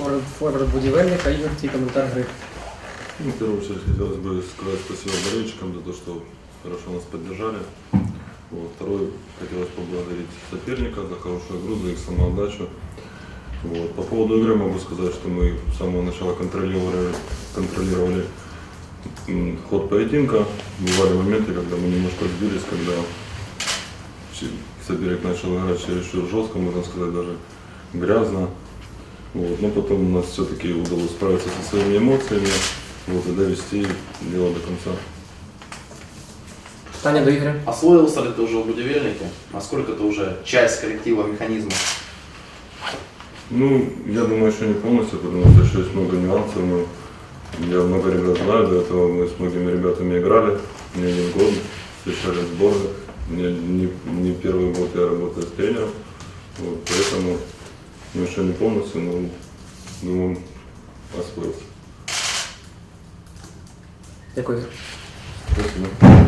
форвард, форвард будівельника, Ігор, твій коментар гри. Ну, в первую очередь хотелось бы сказать спасибо болельщикам за то, что хорошо нас поддержали. Вот. Второе, хотелось поблагодарить соперника за хорошую игру, за их самоотдачу. Вот. По поводу игры могу сказать, что мы с самого начала контролировали, контролировали м, ход поединка. Бывали моменты, когда мы немножко сбились, когда чи- соперник начал играть чересчур жестко, можно сказать, даже грязно. Вот. Но потом у нас все-таки удалось справиться со своими эмоциями вот, и довести дело до конца. Питання до Ігоря. Освоился ли ты уже в будивельнике? Насколько ты уже часть коллектива, механизма? Ну, я думаю, еще не полностью, потому что еще есть много нюансов. Мы, я много ребят знаю, до этого мы с многими ребятами играли, не один год, встречали сборы. Не, не, не первый год я работаю с тренером, вот, поэтому ну, еще не полностью, но думаю, освоился. Дякую. Спасибо.